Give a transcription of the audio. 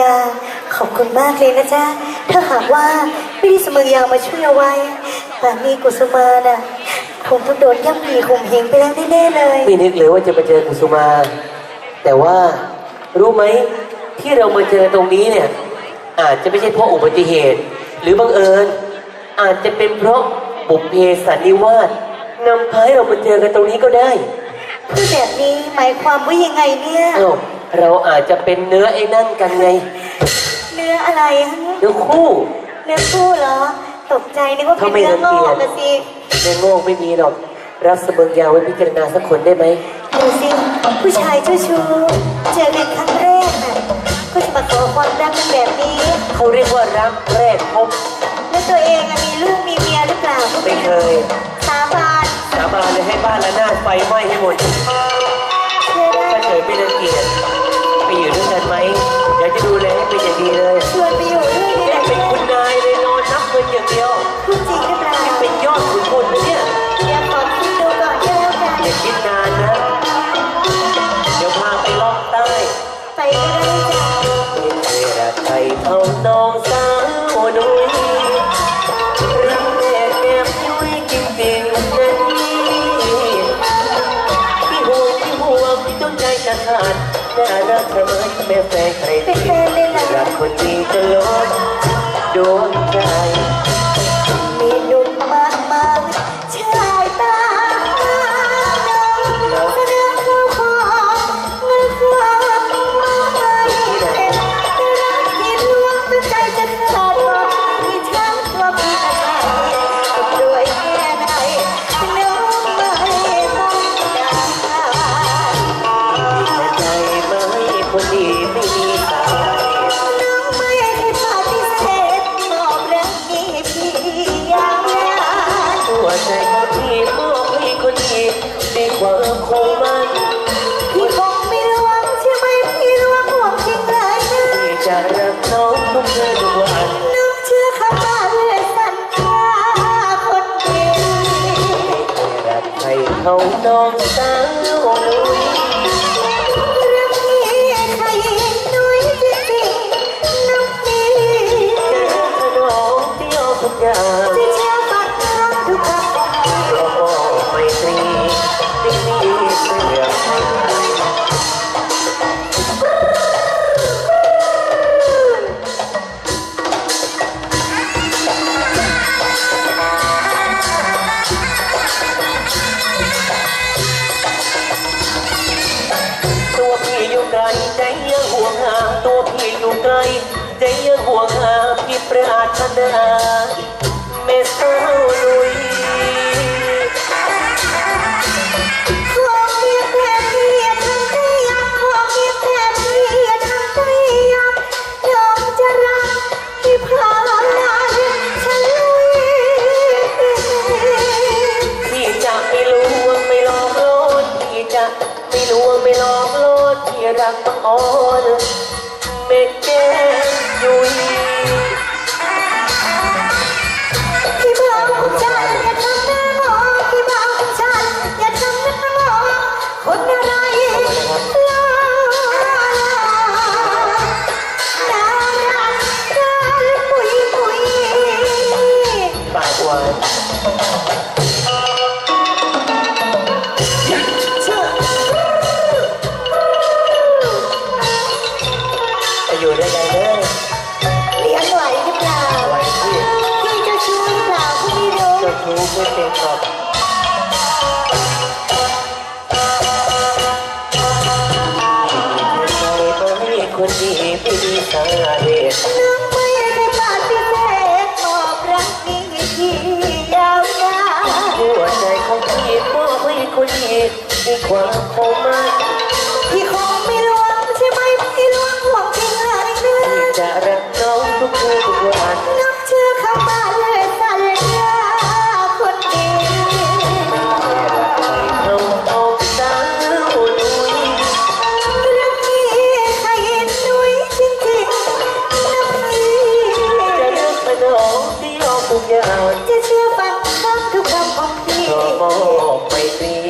ญาขอบคุณมากเลยนะจ๊ะ ถ้าหากว่าไม่ได้สมัญญามาช่วยเอาไว้แต่มีกุสุมาน่ะคงต้องโดนย่ำยีข่มเหงไปแล้วแน่ๆเลยไม่นึกเลยว่าจะมาเจอกุสุมา แต่ว่ารู้ไหมที่เรามาเจอตรงนี้เนี่ย อาจจะไม่ใช่เพราะอุบัติเหตุ หรือบังเอิญ อาจจะเป็นเพราะบุพเพสันนิวาสนำพาให้เรามาเจอกันตรงนี้ก็ได้ พูดแบบนี้หมายความว่ายังไงเนี่ยเอ้า เราอาจจะเป็นเนื้อไอ้นั่นกันไง เนื้ออะไรฮะเนื้อคู่ เนื้อคู่เหรอ ตกใจนึกว่าเป็นทำไมเนื้องรังอเกียกจนะสิเนื้อโง่ไม่มีหรอก รับสมัญญาไว้พิจารณาสักคนได้ไหมดูสิผู้ชายเจ้าชู้เจอกันครั้งแรกน่ะก็จะมาขอความรักกันแบบนี้ เขาเรียกว่ารักแรกพบ แล้วตัวเองอะมีลูกมีเมียหรือเปล่าไม่เคย สาบานสาบานเลยให้บ้านละนาดไฟไหม้ให้หมด ดน่รักเสมอไม่เคยใครเป็นแฟนเลยนะรักคนนี้จะลดดวงใจ คนดีไม่มีสายน้องไม่ให้ปฏิเสธมอบรักนี้พี่ยางนั้นหัวใจของพี่มอบให้คนดีด้วยความคงมั่นพี่คงไม่ลวงใช่ไหมพี่ลวงห่วงจริงเลยนะที่จะรักน้องทุกคืนทุกวันน้องเชื่อคำว่าเลือดสัญญาคนดีรักใครเขาน้องสา พี่อยู่ไกลใจยังห่วงหาตัวพี่อยู่ไกลใจยังห่วงหาพี่ปรารถนาเมสเตอร์ ไม่ลวงไม่หลอกลวงพี่รักต้องอ่อนเมกแก้มยุย รู้เจ้าชู้ไม่เป็นหรอกใจไม่คนดีไม่มีสาเหตุน้องไม่ได้ปฏิเสธมอบรักนี้ที่ยาวนานหัวใจของพี่มอบให้คนดีมีความคงมั่นพี่ค อบ